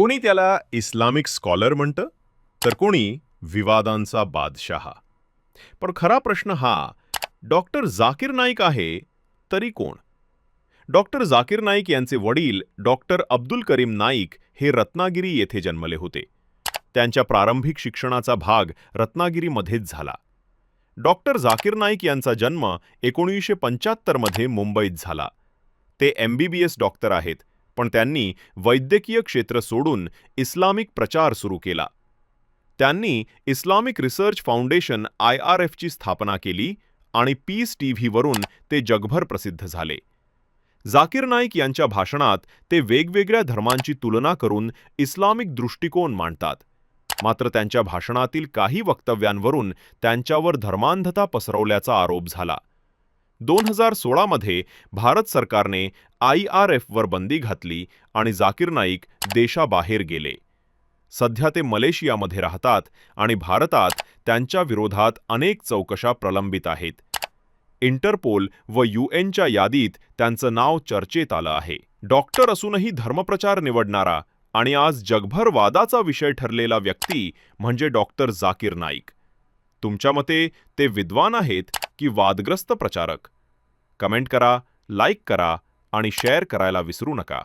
कोणी त्याला Islamic scholar म्हणतं? तर कोणी विवादांचा बादशहा. पण खरा प्रश्न हा डॉक्टर जाकीर नाईक आहे तरी कोण? डॉक्टर जाकीर नाईक यांचे वडील डॉक्टर अब्दुल करीम नाईक हे रत्नागिरी येथे जन्मले होते. त्यांच्या प्रारंभिक शिक्षणाचा भाग रत्नागिरीमध्येच झाला. डॉक्टर जाकीर नाईक यांचा जन्म एकोणीसशे पंच्याहत्तरमध्ये मुंबईत झाला. ते M B B S doctor आहेत. पण त्यांनी वैद्यकीय क्षेत्र सोडून इस्लामिक प्रचार सुरू केला. त्यांनी Islamic research foundation I R एफची स्थापना केली आणि पीस टी व्हीवरून ते जगभर प्रसिद्ध झाले. जाकीर नाईक यांच्या भाषणात ते वेगवेगळ्या धर्मांची तुलना करून इस्लामिक दृष्टिकोन मांडतात. मात्र त्यांच्या भाषणातील काही वक्तव्यांवरून त्यांच्यावर धर्मांधता पसरवल्याचा आरोप झाला. दोन हजार सोळामध्ये भारत सरकारने आय आर एफवर बंदी घातली आणि जाकीर नाईक देशाबाहेर गेले. सध्या ते मलेशियामध्ये राहतात आणि भारतात त्यांच्या विरोधात अनेक चौकशा प्रलंबित आहेत. इंटरपोल व यू एनच्या यादीत त्यांचं नाव चर्चेत आलं आहे. डॉक्टर असूनही धर्मप्रचार निवडणारा आणि आज जगभर वादाचा विषय ठरलेला व्यक्ती म्हणजे डॉक्टर जाकीर नाईक. तुमच्या मते ते विद्वान आहेत की वादग्रस्त प्रचारक? कमेंट करा लाईक करा आणि शेअर करायला विसरू नका.